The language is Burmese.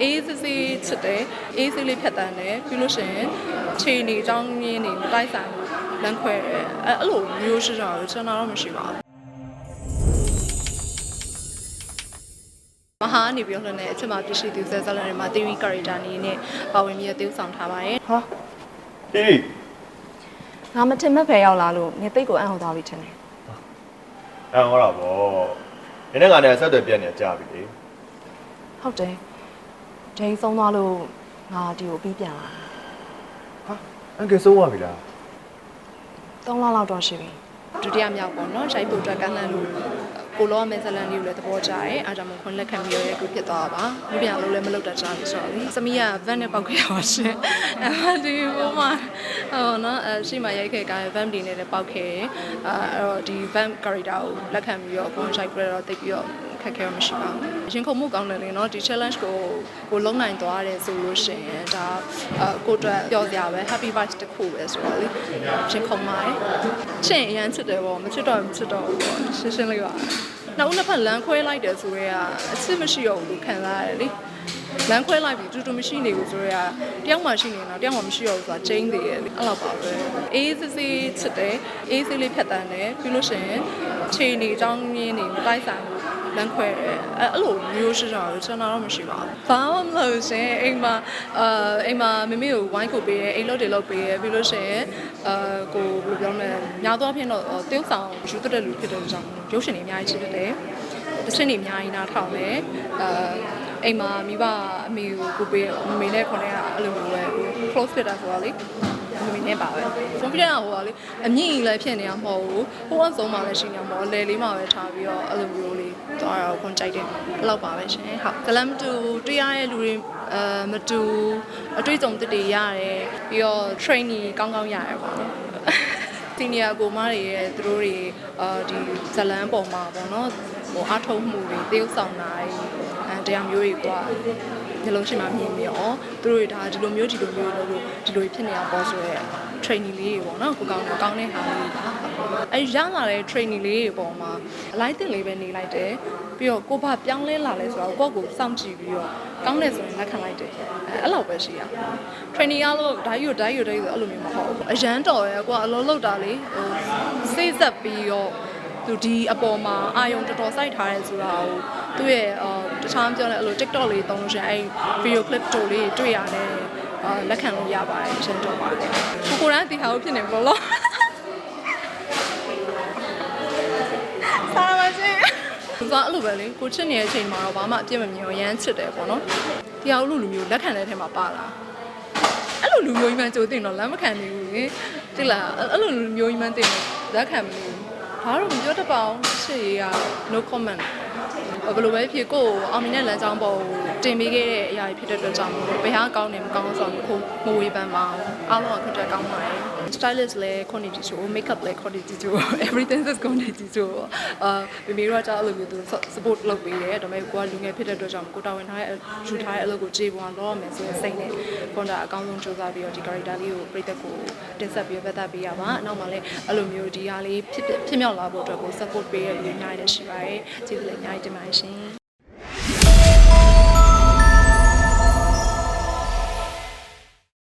အေးစစ်စစ်ချစ်တယ်အေးစစ်လေးဖြတ်တန်းတယ်ပြီးလို့ရှိရင်ခြေနေအကြောင်းရင်းနေမတိုက်ဆိုင်ဘူးလမ်းခွဲတယ်အဲအဲ့လိုမျိုးရှိကြတော့ကျွန်တော်တော့မရှိပါဘူးမဟာနေပြီးတော့လည်းအချက်မှာပြရှိသူဇက်ဇလန်တွေမှာ theory character အနေနဲ့ပါဝင်ပြီးတော့တည်ဆောင်ထားပါတယ်ဟာအေးငါမထင်မဲ့ဖယ်ရောက်လာလို့နေသိတ်ကိုအံ့ဟောသွားပြီထင်တယ်အဲ့ဟောတာဗောနင်းနဲ့ငါနဲ့ဆက်သွယ်ပြက်နေကြပြီလေဟုတ်တယ် ဒိန်းဆုံးသွားလို့ငါဒီကိုပြီးပြန်လာဟာအန်ကယ်ဆုံးသွားပြီလား3လလောက်တော့ရှိပြီဒုတိယမြောက်ပေါ့နော်ရိုက်ဖို့အတွက်ကန့်လန့်လို့ကိုလောမဲဇလန်လေးကိုလည်းသဘောကျတယ်အားကြောင့်မို့ခွန်လက်ခံပြီးရတဲ့ခုဖြစ်သွားတာပါဒီပြန်လို့လည်းမလုပ်တတ်ကြဘူးဆိုတော့လေသမီးကဗန်နဲ့ပောက်ခဲ့ရပါရှင်အဲဒီဘောမှာဟောနော်အရှိမရိုက်ခဲ့ကဗန်ဒီနဲ့လည်းပောက်ခဲ့တယ်အဲအဲ့တော့ဒီဗန် character ကိုလက်ခံပြီးတော့ခွန်ရိုက်ပြတော့တိတ်ပြီးတော့ ခက်ခဲတော့မရှိပါဘူးရင်ခုန်မှုကောင်းတယ်လေနော်ဒီ challenge ကိုကိုလုံးနိုင်သွားတယ်ဆိုလို့ရှိရင်ဒါအကိုအတွက်ပျော်စရာပဲ happy vibes တစ်ခုပဲဆိုတော့လေရင်ခုန်ပါတယ်ချစ်ရင်အရန်ချစ်တယ်ပေါ့မချစ်တော့မချစ်တော့ဘူးပေါ့ရှင်းရှင်းလေးပါနောက်ဦးနှစ်ဖက်လမ်းခွဲလိုက်တယ်ဆိုရဲကအချစ်မရှိတော့ဘူးလို့ခံစားရတယ်လေ လမ်းခွဲလိုက်ပြီးတူတူမရှိနေဘူးဆိုရဲကတယောက်မှရှိနေတော့တယောက်မှမရှိတော့ဘူးဆိုတာကျင်းသေးတယ်လေအဲ့လောက်ပါပဲအေးစစ်စစ်ချစ်တယ်အေးစစ်လေးဖြတ်တန်းတယ်ပြီးလို့ရှိရင်ခြေနေအကြောင်းရင်းနေမတိုက်ဆိုင်ဘူးလမ်းခွဲတယ်အဲအဲ့လိုမျိုးရှိကြတော့ကျွန်တော်တော့မရှိပါဘူးဘာမှမလုပ်ရှင်အိမ်မှာအာအိမ်မှာမမေကိုဝိုင်းကိုပေးတယ်အိမ်လုပ်တွေလုပ်ပေးတယ်ပြီးလို့ရှိရင်အာကိုဘယ်လိုပြောမလဲညာတော့ဖြစ်တော့တေးဆောင်ယူတဲ့လူဖြစ်တဲ့ကြောင့်ရုပ်ရှင်တွေအများကြီးရှိတယ်တချင်တွေအများကြီးနားထောင်တယ်အာ အိမ်မှာမိဘအမေကိုကိုပေးမမေနဲ့ခေါင်းထဲကအဲ့လိုမျိုးပဲကို close ဖြစ်တာဆိုတော့လေမမေနဲ့ပါပဲ confident ကဟိုကလေအမြင့်ကြီးလည်းဖြစ်နေတာမဟုတ်ဘူးဟိုကဆုံးမှလည်းရှိနေတာမဟုတ်လဲလေးမှပဲထားပြီးတော့အဲ့လိုမျိုးလေးသွားတော့ခွန်ကြိုက်တယ်အဲ့လောက်ပါပဲရှင်ဟုတ်ကလမ်တူတရားရဲ့လူတွေအဲမတူအတွေ့အကြုံတစ်တွေရတယ်ပြီးတော့ training ကောင်းကောင်းရတယ်ပေါ့နော် စီနီယာကိုမတွေရဲ့သူတို့တွေအာဒီဇလန်းပေါ်မှာပေါ့နော်ဟိုအားထုတ်မှုတွေတရုပ်ဆောင်တာတွေအဲတရားမျိုးတွေကညလုံးရှိမှမြင်ပြီးတော့သူတို့တွေဒါဒီလိုမျိုးဒီလိုမျိုးလို့ဒီလိုဖြစ်နေတာပေါ့ဆိုရဲ training လေးတွေပေါ့နော်ကိုကောင်းကောင်းတဲ့ဟာလေးပါအဲရလာတဲ့ training လေးတွေပေါ်မှာအလိုက်တင်လေးပဲနေလိုက်တယ် ပြီးတော့ကိုဘာပြောင်းလဲလာလဲဆိုတော့ကိုယ့်ကိုစောင့်ကြည့်ပြီးတော့ကောင်းတယ်ဆိုရင်လက်ခံလိုက်တယ်အဲအဲ့လောက်ပဲရှိရ training ရလို့ဓာတ်ယူဓာတ်ယူဓာတ်ယူအဲ့လိုမျိုးမဟုတ်ဘူးအရန်တော်ရဲကိုကအလုံးလောက်တာလေဟိုစိတ်ဆက်ပြီးတော့သူဒီအပေါ်မှာအာယုံတော်တော်စိုက်ထားရဲဆိုတာကိုသူ့ရဲ့အာတခြားမပြောလဲအဲ့လို TikTok လေးသုံးလို့ရှိရင်အဲ့ video clip တိုလေးတွေ့ရတယ်အာလက်ခံလို့ရပါတယ်ရှင်းတော့ပါတယ်ကိုကိုရန်ဒီဟာကိုဖြစ်နေဘလို့လို့စားပါချင်း သူကအဲ့လိုပဲလေကိုချစ်နေတဲ့အချိန်မှာတော့ဘာမှအပြစ်မမြင်အောင်ရမ်းချစ်တယ်ပေါ့နော်တရားလူလူမျိုးလက်ခံတဲ့ထဲမှာပါလာအဲ့လိုလူမျိုးကြီးမှကြိုတင်တော့လက်မခံနိုင်ဘူးလေတိလားအဲ့လိုလူမျိုးကြီးမှတင်တော့လက်ခံမလို့ဘာလို့မပြောတတ်ပါအောင်ရှေ့ရေးက no comment ဘယ်လိုပဲဖြစ်ကိုအောင်မြင်တဲ့လမ်းကြောင်းပေါ်ကိုတင်ပေးခဲ့တဲ့အရာတွေဖြစ်တဲ့အတွက်ကြောင့်မို့ဘယ်ဟာကောင်းတယ်မကောင်းဆိုတော့ကိုမဝေဖန်ပါဘူးအားလုံးကခွတ်တက်ကောင်းပါတယ် stylist လည်း quality ချို makeup လည်း quality ချို everything is quality ချိုအာမိမိတို့ကကြောက်အဲ့လိုမျိုးသူ support လုပ်ပေးတယ်ဒါပေမဲ့ကိုကလူငယ်ဖြစ်တဲ့အတွက်ကြောင့်ကိုတာဝန်ထားတဲ့ယူထားတဲ့အလုပ်ကိုကြေပွားလုပ်ရမယ်ဆိုရင်စိတ်နဲ့ကွန်တာအကောင်းဆုံးစူးစမ်းပြီးတော့ဒီ character လေးကိုပြည်သက်ကိုတင်ဆက်ပြီးပတ်သက်ပေးရပါအနောက်မှာလည်းအဲ့လိုမျိုးဒီဟာလေးဖြစ်ဖြစ်မြောက်လာဖို့အတွက်ကို support ပေးရတဲ့လူအများကြီးရှိပါတယ်ကျေးဇူးလည်းအများကြီးတင်ပါတယ်ရှင်